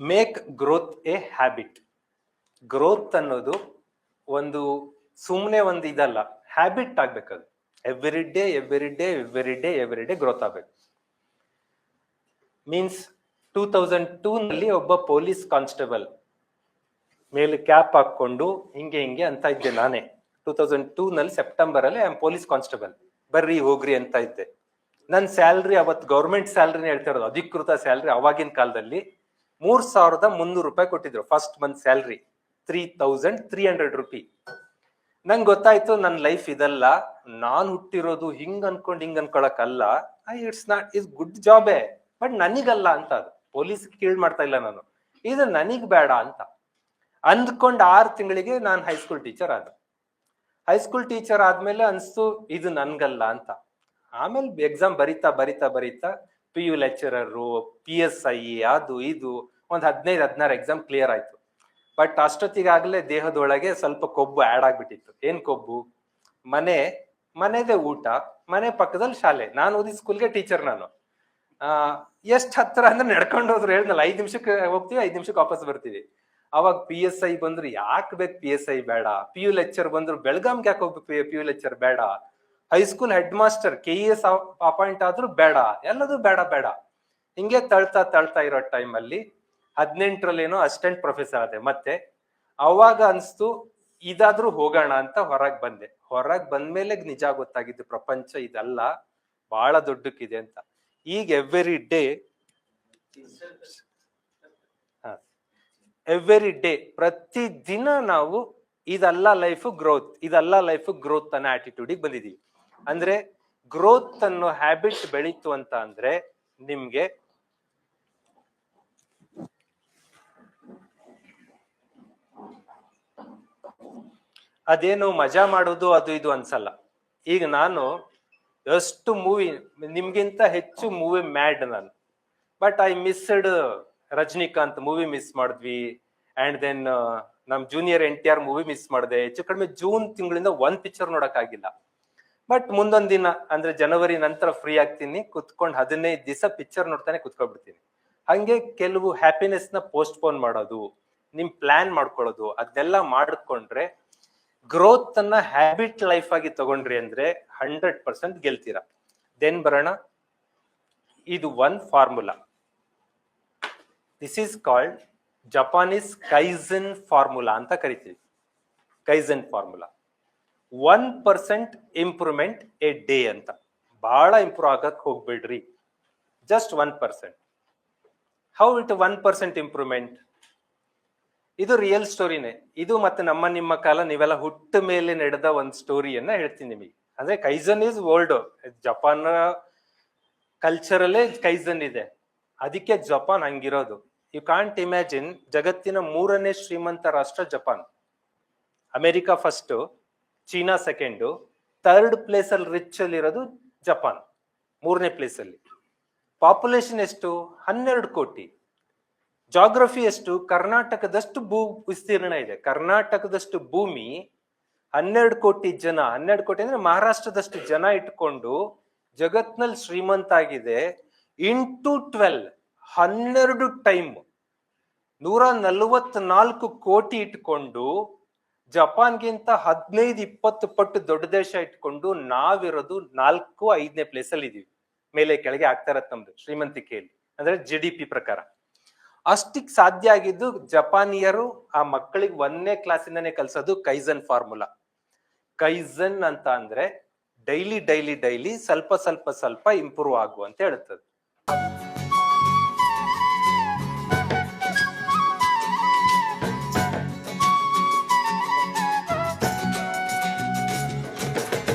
Make growth a habit growth ಅನ್ನೋದು ಒಂದು ಸುಮ್ಮನೆ ಒಂದು ಇದಲ್ಲ habit ಆಗ್ಬೇಕದು. Every day every day every day every day growth ಆಗ್ಬೇಕು. ಮೀನ್ಸ್ ಟೂ ತೌಸಂಡ್ ಟೂ ನಲ್ಲಿ ಒಬ್ಬ ಪೊಲೀಸ್ ಕಾನ್ಸ್ಟೇಬಲ್ ಮೇಲೆ ಕ್ಯಾಪ್ ಹಾಕೊಂಡು ಹಿಂಗೆ ಹಿಂಗೆ ಅಂತ ಇದ್ದೆ ನಾನೇ. ಟೂ ತೌಸಂಡ್ ಟೂ ನಲ್ಲಿ ಸೆಪ್ಟೆಂಬರ್ ಅಲ್ಲಿ ಐ ಪೊಲೀಸ್ ಕಾನ್ಸ್ಟೇಬಲ್ ಬರ್ರಿ, ಹೋಗ್ರಿ ಅಂತ ಇದ್ದೆ. ನನ್ನ ಸ್ಯಾಲ್ರಿ ಅವತ್ತು ಗೌರ್ಮೆಂಟ್ ಸ್ಯಾಲ್ರಿನ ಹೇಳ್ತಾ ಇರೋದು. ಅಧಿಕೃತ ಸ್ಯಾಲ್ರಿ ಅವಾಗಿನ ಕಾಲದಲ್ಲಿ ಮೂರ್ ಸಾವಿರದ ಮುನ್ನೂರು ರೂಪಾಯಿ ಕೊಟ್ಟಿದ್ರು. First month salary three thousand three hundred rupee ನಂಗೆ ಗೊತ್ತಾಯ್ತು ನನ್ನ ಲೈಫ್ ಇದಲ್ಲ. ನಾನ್ ಹುಟ್ಟಿರೋದು ಹಿಂಗ್ ಅನ್ಕೊಂಡು ಹಿಂಗ್ I it's not is good ಜಾಬೇ but ನನಗಲ್ಲ ಅಂತ ಅದು. ಪೊಲೀಸ್ ಕೀಳ್ ಮಾಡ್ತಾ ಇಲ್ಲ ನಾನು. ಇದು ನನಗ್ ಬೇಡ ಅಂತ. ಅಂದ್ಕೊಂಡು ಆರು ತಿಂಗಳಿಗೆ ನಾನು ಹೈಸ್ಕೂಲ್ ಟೀಚರ್ ಆದ. ಹೈಸ್ಕೂಲ್ ಟೀಚರ್ ಆದ್ಮೇಲೆ ಅನ್ಸ್ತು, ಇದು ನನ್ಗಲ್ಲ ಅಂತ. ಆಮೇಲೆ ಎಕ್ಸಾಮ್ ಬರಿತಾ ಬರಿತಾ ಬರಿತಾ P U lecturer P S I ಅದು, ಇದು, ಒಂದು ಹದಿನೈದು, ಹದಿನಾರು ಎಕ್ಸಾಮ್ ಕ್ಲಿಯರ್ ಆಯ್ತು. ಬಟ್ ಅಷ್ಟೊತ್ತಿಗಾಗಲೇ ದೇಹದೊಳಗೆ ಸ್ವಲ್ಪ ಕೊಬ್ಬು ಆಡ್ ಆಗ್ಬಿಟ್ಟಿತ್ತು. ಏನು ಕೊಬ್ಬು? ಮನೆ, ಮನೆದೇ ಊಟ, ಮನೆ ಪಕ್ಕದಲ್ಲಿ ಶಾಲೆ. ನಾನು ಓದಿದ ಸ್ಕೂಲ್ಗೆ ಟೀಚರ್ ನಾನು. ಎಷ್ಟು ಹತ್ತಿರ ಅಂದ್ರೆ ನಡ್ಕೊಂಡು ಹೋದ್ರು ಹೇಳ್ದಲ್ಲ, ಐದ್ ನಿಮಿಷಕ್ಕೆ ಹೋಗ್ತೀವಿ, ಐದು ನಿಮಿಷಕ್ಕೆ ವಾಪಸ್ ಬರ್ತೀವಿ. ಅವಾಗ ಪಿ ಎಸ್ ಐ ಬಂದ್ರು, ಯಾಕೆ ಬೇಕು ಪಿ ಎಸ್ ಐ ಬೇಡ? ಪಿ ಯು ಲೆಕ್ಚರ್ ಬಂದ್ರು ಬೆಳಗಾಂಗೆ ಯಾಕೆ ಹೋಗ್ಬೇಕು ಪಿ ಯು ಲೆಕ್ಚರ್ ಬೇಡ? High school head master K E S appoint ಆದ್ರೂ ಬೇಡ. ಎಲ್ಲದೂ ಬೇಡ ಬೇಡ. ಹಿಂಗೆ ತಳ್ತಾ ತಳ್ತಾ ಇರೋ ಟೈಮ್ ಅಲ್ಲಿ ಹದಿನೆಂಟರಲ್ಲೇನೋ ಅಸಿಸ್ಟೆಂಟ್ ಪ್ರೊಫೆಸರ್ ಆದೆ. ಮತ್ತೆ ಅವಾಗ ಅನ್ಸ್ತು, ಇದಾದ್ರೂ ಹೋಗೋಣ ಅಂತ ಹೊರಗೆ ಬಂದೆ. ಹೊರಗೆ ಬಂದ್ಮೇಲೆ ನಿಜ ಗೊತ್ತಾಗಿದ್ದು ಪ್ರಪಂಚ ಇದಲ್ಲ ಬಹಳ ದೊಡ್ಡಕ್ಕಿದೆ ಅಂತ. ಈಗ ಎವ್ರಿ ಡೇ ಎವ್ರಿ ಡೇ ಪ್ರತಿ ದಿನ ನಾವು ಇದಲ್ಲ ಲೈಫ್ ಗ್ರೋತ್ ಇದಲ್ಲ ಲೈಫ್ ಗ್ರೋತ್ ಅನ್ನೋ ಆಟಿಟ್ಯೂಡಿಗೆ ಬಂದಿದೀವಿ ಅಂದ್ರೆ ಗ್ರೋತ್ ಅನ್ನೋ ಹ್ಯಾಬಿಟ್ ಬೆಳೀತು ಅಂತ ಅಂದ್ರೆ ನಿಮ್ಗೆ ಅದೇನು ಮಜಾ ಮಾಡೋದು ಅದು ಇದು ಅನ್ಸಲ್ಲ. ಈಗ ನಾನು ಎಷ್ಟು ಮೂವಿ ನಿಮ್ಗಿಂತ ಹೆಚ್ಚು ಮೂವಿ ಮ್ಯಾಡ್ ನಾನು. But I missed Rajinikanth movie miss ಮಾಡಿದ್ವಿ. ಅಂಡ್ ದೆನ್ ನಮ್ junior N T R movie miss ಮಾಡಿದೆ. ಹೆಚ್ಚು ಕಡಿಮೆ ಜೂನ್ ತಿಂಗಳಿಂದ ಒಂದ್ ಪಿಕ್ಚರ್ ನೋಡಕ್ ಆಗಿಲ್ಲ ಬಟ್ ಮುಂದೊಂದ್ ದಿನ, ಅಂದ್ರೆ ಜನವರಿ ನಂತರ ಫ್ರೀ ಆಗ್ತೀನಿ, ಕುತ್ಕೊಂಡು ಹದಿನೈದು ದಿವಸ ಪಿಕ್ಚರ್ ನೋಡ್ತಾನೆ ಕುತ್ಕೊಂಡ್ಬಿಡ್ತೀನಿ ಹಂಗೆ ಕೆಲವು ಹ್ಯಾಪಿನೆಸ್ನ ಪೋಸ್ಟ್ಪೋನ್ ಮಾಡೋದು, ನಿಮ್ ಪ್ಲಾನ್ ಮಾಡ್ಕೊಳ್ಳೋದು ಅದನ್ನೆಲ್ಲ ಮಾಡ್ಕೊಂಡ್ರೆ ಗ್ರೋತ್ ಅನ್ನ ಹ್ಯಾಬಿಟ್ ಲೈಫ್ ಆಗಿ ತಗೊಂಡ್ರಿ ಅಂದ್ರೆ ಹಂಡ್ರೆಡ್ ಪರ್ಸೆಂಟ್ ಗೆಲ್ತೀರಾ. ದೆನ್ ಬರೋಣ. ಇದು one formula this is called Japanese kaizen formula ಅಂತ ಕರಿತೀವಿ. Kaizen formula one percent improvement a day ಅಂತ. ಬಹಳ ಇಂಪ್ರೂವ್ ಆಗಕ್ಕೆ ಹೋಗ್ಬೇಡ್ರಿ. Just one percent how it one percent improvement ಇದು ರಿಯಲ್ ಸ್ಟೋರಿನೇ ಇದು ಮತ್ತೆ ನಮ್ಮ ನಿಮ್ಮ ಕಾಲ ನೀವೆಲ್ಲ ಹುಟ್ಟ ಮೇಲೆ ನಡೆದ ಒಂದು ಸ್ಟೋರಿಯನ್ನ ಹೇಳ್ತೀನಿ ನಿಮಗೆ. ಅಂದ್ರೆ ಕೈಸನ್ ಇಸ್ ವರ್ಲ್ಡ್ ಜಪಾನ್ ಕಲ್ಚರಲ್ಲೇ ಕೈಸನ್ ಇದೆ. ಅದಕ್ಕೆ ಜಪಾನ್ ಹಂಗಿರೋದು. ಯು ಕಾಂಟ್ ಇಮ್ಯಾಜಿನ್ ಜಗತ್ತಿನ ಮೂರನೇ ಶ್ರೀಮಂತ ರಾಷ್ಟ್ರ Japan America first China second third place ಅಲ್ಲಿ ರಿಚ್ ಅಲ್ಲಿ ಇರೋದು ಜಪಾನ್. ಮೂರನೇ ಪ್ಲೇಸ್ ಅಲ್ಲಿ. ಪಾಪ್ಯುಲೇಷನ್ ಎಷ್ಟು? ಹನ್ನೆರಡು ಕೋಟಿ. ಜಾಗ್ರಫಿ ಎಷ್ಟು? ಕರ್ನಾಟಕದಷ್ಟು ಭೂ ವಿಸ್ತೀರ್ಣ ಇದೆ. ಕರ್ನಾಟಕದಷ್ಟು ಭೂಮಿ ಹನ್ನೆರಡು ಕೋಟಿ ಜನ. ಹನ್ನೆರಡು ಕೋಟಿ ಅಂದ್ರೆ ಮಹಾರಾಷ್ಟ್ರದಷ್ಟು ಜನ ಇಟ್ಕೊಂಡು ಜಗತ್ನಲ್ಲಿ ಶ್ರೀಮಂತ ಆಗಿದೆ. ಇಂಟು ಟ್ವೆಲ್ ಹನ್ನೆರಡು ಟೈಮ್ ನೂರ ನಲವತ್ನಾಲ್ಕು ಕೋಟಿ ಇಟ್ಕೊಂಡು ಜಪಾನ್ಗಿಂತ ಹದಿನೈದು ಇಪ್ಪತ್ತು ಪಟ್ಟು ದೊಡ್ಡ ದೇಶ ಇಟ್ಕೊಂಡು ನಾವಿರೋದು ನಾಲ್ಕು ಐದನೇ ಪ್ಲೇಸ್ ಅಲ್ಲಿ ಇದೀವಿ. ಮೇಲೆ ಕೆಳಗೆ ಆಗ್ತಾ ಇರತ್ತೆ ನಮ್ದು, ಶ್ರೀಮಂತಿಕೆಯಲ್ಲಿ. ಅಂದ್ರೆ ಜಿ ಡಿ ಪಿ ಪ್ರಕಾರ. ಅಷ್ಟಿಕ್ ಸಾಧ್ಯ ಆಗಿದ್ದು ಜಪಾನಿಯರು ಆ ಮಕ್ಕಳಿಗೆ ಒಂದನೇ ಕ್ಲಾಸಿಂದನೇ ಕಲ್ಸೋದು ಕೈಸನ್ ಫಾರ್ಮುಲಾ ಕೈಸನ್ ಅಂತ ಅಂದ್ರೆ ಡೈಲಿ ಡೈಲಿ ಡೈಲಿ ಸ್ವಲ್ಪ ಸ್ವಲ್ಪ ಸ್ವಲ್ಪ ಇಂಪ್ರೂವ್ ಆಗು ಅಂತ ಹೇಳುತ್ತದೆ.